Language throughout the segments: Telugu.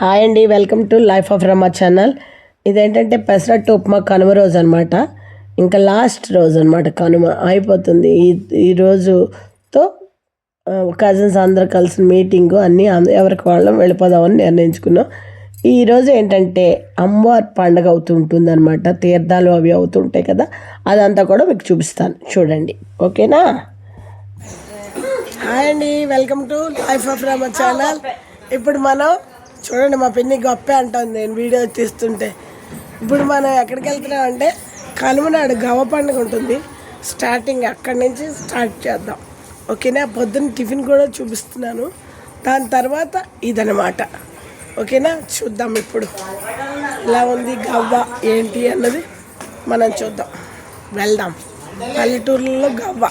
హాయ్ అండి welcome to life of Rama channel. ఇదేంటంటే పెసరట్టు ఉప్మా కనుమ రోజు అనమాట ఇంకా లాస్ట్ రోజు అనమాట కనుమ అయిపోతుంది. ఈ ఈ రోజుతో కజిన్స్ అందరు కలిసిన మీటింగు అన్నీ అంద- ఎవరికి వాళ్ళం వెళ్ళిపోదామని నిర్ణయించుకున్నాం. ఈరోజు ఏంటంటే అమ్మవారి పండగ అవుతుంటుంది అనమాట తీర్థాలు అవి అవుతుంటాయి కదా అదంతా కూడా మీకు చూపిస్తాను. చూడండి. ఓకేనా? హాయ్ అండి welcome to life of Rama channel. ఇప్పుడు మనం చూడండి మా పిన్ని గొప్పే అంటుంది. నేను వీడియో తీస్తుంటే. ఇప్పుడు మనం ఎక్కడికి వెళ్తున్నాం అంటే కనుమనాడు గవ పండుగ ఉంటుంది. స్టార్టింగ్ అక్కడి నుంచి స్టార్ట్ చేద్దాం. ఓకేనా? పొద్దున్న టిఫిన్ కూడా చూపిస్తున్నాను. దాని తర్వాత ఇదనమాట ఓకేనా? చూద్దాం ఇప్పుడు. ఎలా ఉంది గవ్వ? ఏంటి అన్నది మనం చూద్దాం. వెళ్దాం. పల్లెటూర్లలో గవ్వ.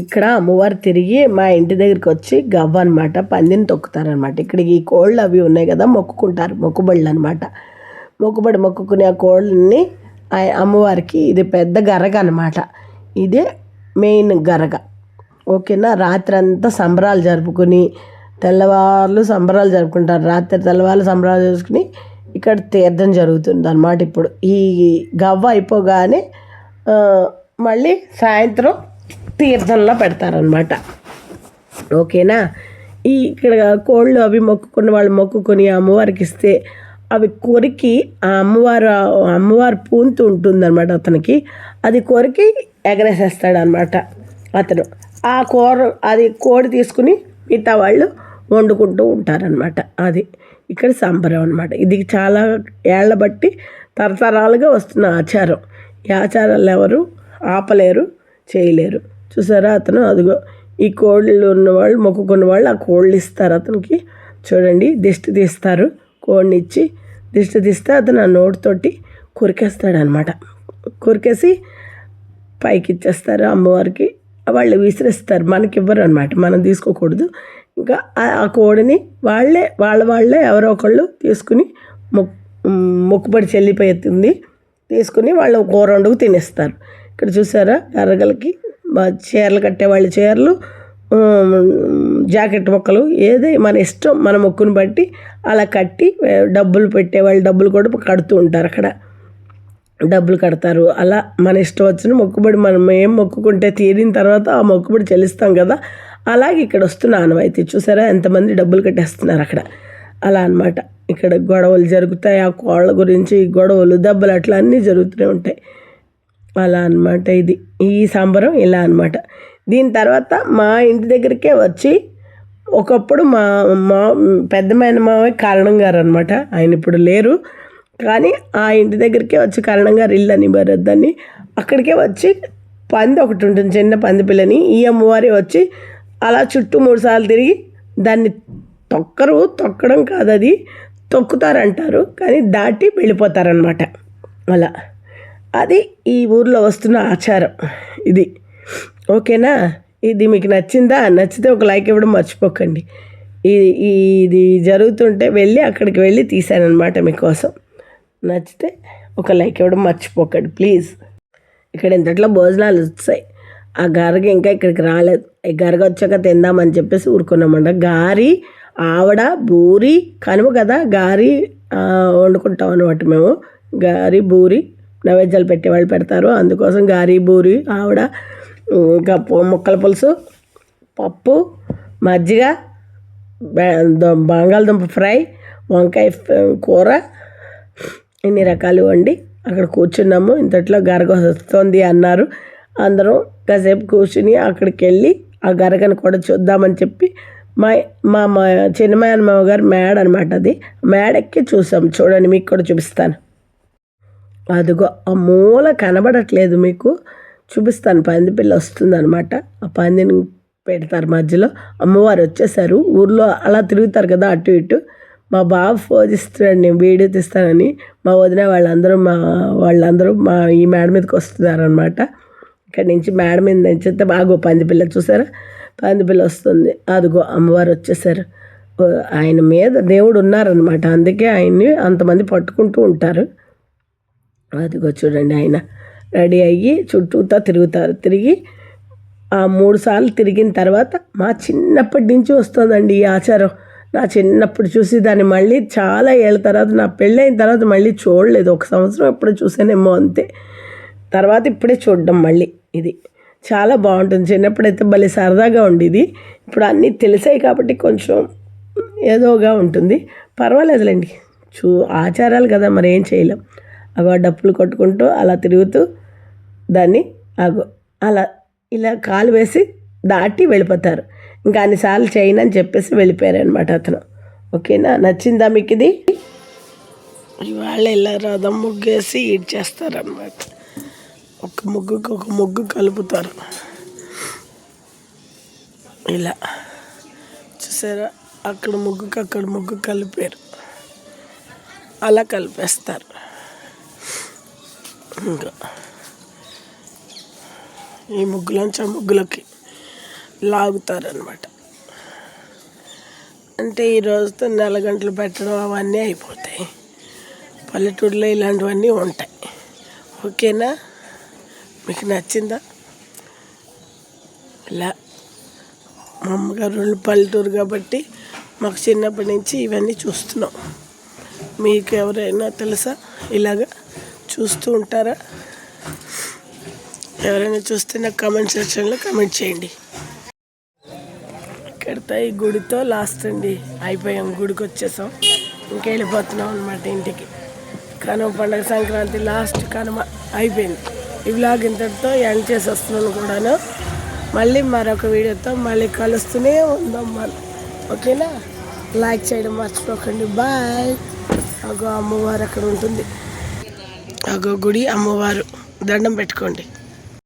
ఇక్కడ అమ్మవారు తిరిగి మా ఇంటి దగ్గరికి వచ్చి గవ్వ అనమాట పందిని తొక్కుతారనమాట ఇక్కడ ఈ కోళ్ళు అవి ఉన్నాయి కదా మొక్కుకుంటారు మొక్కుబడులు అనమాట మొక్కుబడి మొక్కుకునే ఆ కోళ్ళని అమ్మవారికి ఇది పెద్ద గరగ అనమాట ఇదే మెయిన్ గరగ. ఓకేనా? రాత్రి అంతా సంబరాలు జరుపుకుని తెల్లవార్లు సంబరాలు జరుపుకుంటారు. రాత్రి తెల్లవార్లు సంబరాలు చేసుకుని ఇక్కడ తీర్థం జరుగుతుంది అనమాట ఇప్పుడు. ఈ గవ్వ అయిపోగానే మళ్ళీ సాయంత్రం తీర్థంలో పెడతారనమాట ఓకేనా? ఈ ఇక్కడ కోళ్ళు అవి మొక్కుకున్న వాళ్ళు మొక్కుకొని అమ్మవారికి ఇస్తే అవి కొరికి ఆ అమ్మవారు అమ్మవారు పూంతు ఉంటుందన్నమాట అతనికి. అది కొరికి ఎగరేసేస్తాడు అనమాట అతను. ఆ కూర అది కోడి తీసుకుని మిగతా వాళ్ళు వండుకుంటూ ఉంటారనమాట అది ఇక్కడ సంబరం అనమాట ఇది చాలా ఏళ్ళ బట్టి తరతరాలుగా వస్తున్న ఆచారం. ఈ ఆచారాలు ఎవరు ఆపలేరు చేయలేరు. చూసారా? అతను అదిగో ఈ కోళ్ళు ఉన్నవాళ్ళు మొక్కుకున్న వాళ్ళు ఆ కోళ్ళు ఇస్తారు అతనికి. చూడండి దిష్టి తీస్తారు. కోడిని ఇచ్చి దిష్టి తీస్తే అతను ఆ నోటితోటి కొరికేస్తాడు అనమాట కొరికేసి పైకి ఇచ్చేస్తారు అమ్మవారికి. వాళ్ళు విసిరిస్తారు. మనకి ఇవ్వరు అనమాట మనం తీసుకోకూడదు. ఇంకా ఆ- కోడిని వాళ్ళే వాళ్ళ వాళ్ళే ఎవరో ఒకళ్ళు తీసుకుని మొక్ మొక్కుబడి చెల్లిపోతుంది తీసుకుని వాళ్ళు కూర వండుకు తినేస్తారు. ఇక్కడ చూసారా? ఎర్రగలకి చీరలు కట్టేవాళ్ళు చీరలు జాకెట్ మొక్కలు ఏదే మన ఇష్టం మన మొక్కును బట్టి అలా కట్టి డబ్బులు పెట్టేవాళ్ళు డబ్బులు కూడా కడుతూ ఉంటారు అక్కడ. డబ్బులు కడతారు. అలా మన ఇష్టం వచ్చిన మొక్కుబడి మనం ఏం మొక్కుకుంటే తీరిన తర్వాత ఆ మొక్కుబడి చెల్లిస్తాం కదా. అలాగే ఇక్కడ వస్తున్న ఆనవాయితీ. చూసారా? ఎంతమంది డబ్బులు కట్టేస్తున్నారు అక్కడ. అలా అన్నమాట. ఇక్కడ గొడవలు జరుగుతాయి. ఆ కోళ్ళ గురించి గొడవలు దెబ్బలు అట్లా అన్నీ జరుగుతూనే ఉంటాయి. అలా అన్నమాట ఇది. ఈ సంబరం ఇలా అనమాట దీని తర్వాత మా ఇంటి దగ్గరికే వచ్చి ఒకప్పుడు మా మా పెద్ద మేనమావే కారణం గారు అనమాట ఆయన ఇప్పుడు లేరు. కానీ ఆ ఇంటి దగ్గరికే వచ్చి కారణం గారు ఇల్లు అని బరద్దని అక్కడికే వచ్చి పంది ఒకటి ఉంటుంది చిన్న పంది పిల్లని. ఈ అమ్మవారి వచ్చి అలా చుట్టూ మూడు సార్లు తిరిగి దాన్ని తొక్కరు తొక్కడం కాదు అది తొక్కుతారంటారు. కానీ దాటి వెళ్ళిపోతారనమాట అలా. అది ఈ ఊర్లో వస్తున్న ఆచారం. ఇది. ఓకేనా? ఇది మీకు నచ్చిందా? నచ్చితే ఒక లైక్ ఇవ్వడం మర్చిపోకండి. ఇది ఇది జరుగుతుంటే వెళ్ళి అక్కడికి వెళ్ళి తీశానమాట మీకోసం. నచ్చితే ఒక లైక్ ఇవ్వడం మర్చిపోకండి ప్లీజ్. ఇక్కడ ఇంతట్లో భోజనాలు వచ్చాయి. ఆ గరగ ఇంకా ఇక్కడికి రాలేదు. ఈ గరగ వచ్చాక తిందామని చెప్పేసి ఊరుకున్నామంట. గారి ఆవడ బూరి కనుమ కదా? గారి వండుకుంటాం అనమాట మేము. గారి బూరి నైవేద్యాలు పెట్టేవాళ్ళు పెడతారు. అందుకోసం గారి బూరి ఆవిడ ఇంకా ముక్కల పులుసు పప్పు మజ్జిగ బంగాళదుంప ఫ్రై వంకాయ కూర ఇన్ని రకాలు వండి అక్కడ కూర్చున్నాము. ఇంతట్లో గరగ వస్తుంది అన్నారు. అందరం కాసేపు కూర్చుని అక్కడికి వెళ్ళి ఆ గరగను కూడా చూద్దామని చెప్పి మా మా మా చిన్నమాయనమావ గారు మేడ అనమాట అది. మేడ ఎక్కి చూసాం. చూడండి మీకు కూడా చూపిస్తాను. అదిగో ఆ మూల కనబడట్లేదు మీకు. చూపిస్తాను పంది పిల్ల వస్తుందనమాట ఆ పందిని పెడతారు మధ్యలో. అమ్మవారు వచ్చేసారు. ఊర్లో అలా తిరుగుతారు కదా అటు ఇటు. మా బాబు ఫోజిస్తున్నాడు నేను వీడియో తీస్తానని. మా వదిన వాళ్ళందరూ మా వాళ్ళందరూ మా ఈ మేడ మీదకి వస్తున్నారనమాట ఇక్కడ నుంచి మేడ మీద నుంచి బాగో పంది పిల్ల చూసారా? పంది పిల్ల వస్తుంది. అదిగో అమ్మవారు వచ్చేసారు. ఆయన మీద దేవుడు ఉన్నారనమాట అందుకే ఆయన్ని అంతమంది పట్టుకుంటూ ఉంటారు. అదిగో చూడండి ఆయన రెడీ అయ్యి చుట్టూతా తిరుగుతారు. తిరిగి ఆ మూడు సార్లు తిరిగిన తర్వాత మా చిన్నప్పటి నుంచి వస్తుందండి ఈ ఆచారం. నా చిన్నప్పుడు చూసి దాన్ని మళ్ళీ చాలా ఏళ్ళ తర్వాత నా పెళ్ళైన తర్వాత మళ్ళీ చూడలేదు. ఒక సంవత్సరం ఎప్పుడు చూసానేమో అంతే. తర్వాత ఇప్పుడే చూడడం మళ్ళీ ఇది. చాలా బాగుంటుంది. చిన్నప్పుడైతే భలే సరదాగా ఉండేది. ఇప్పుడు అన్నీ తెలిసాయి కాబట్టి కొంచెం ఏదోగా ఉంటుంది. పర్వాలేదులేండి. చూ ఆచారాలు కదా మరి ఏం చేయలేం. అగో డప్పులు కొట్టుకుంటూ అలా తిరుగుతూ దాన్ని అగో అలా ఇలా కాలు వేసి దాటి వెళ్ళిపోతారు. ఇంకా అన్నిసార్లు చేయను అని చెప్పేసి వెళ్ళిపోయారు అనమాట అతను. ఓకేనా? నచ్చిందా మీకు ఇది? ఇవాళ ఇలా రథం ముగ్గేసి ఈడ్ చేస్తారనమాట ఒక ముగ్గుకి ఒక ముగ్గు కలుపుతారు. ఇలా. చూసారా? అక్కడ ముగ్గుకి అక్కడ ముగ్గు కలిపారు. అలా కలిపేస్తారు. ఇంకా ఈ ముగ్గులోంచి ఆ ముగ్గులకి లాగుతారనమాట అంటే ఈ రోజుతో నెల గంటలు పెట్టడం అవన్నీ అయిపోతాయి. పల్లెటూరులో ఇలాంటివన్నీ ఉంటాయి. ఓకేనా? మీకు నచ్చిందా? ఇలా మా అమ్మగారు పల్లెటూరు కాబట్టి మాకు చిన్నప్పటి నుంచి ఇవన్నీ చూస్తున్నాం. మీకు ఎవరైనా తెలుసా ఇలాగా? చూస్తూ ఉంటారా? ఎవరైనా చూస్తే నాకు కామెంట్ సెక్షన్లో కామెంట్ చేయండి. ఇక్కడితో ఈ గుడితో లాస్ట్ అండి. అయిపోయాం. గుడికి వచ్చేసాం. ఇంకా వెళ్ళిపోతున్నాం అనమాట ఇంటికి. కనుమ పండుగ సంక్రాంతి లాస్ట్ కనుమ అయిపోయింది. ఈ బ్లాగ్ ఇంతటితో ఎండ్ చేసి వస్తున్నాను కూడాను. మళ్ళీ మరొక వీడియోతో మళ్ళీ కలుస్తూనే ఉందాం మనం. ఓకేనా? లైక్ చేయడం మర్చిపోకండి. బాయ్ అగో అమ్మవారు అక్కడ ఉంటుంది. అగో గుడి అమ్మవారు. దండం పెట్టుకోండి.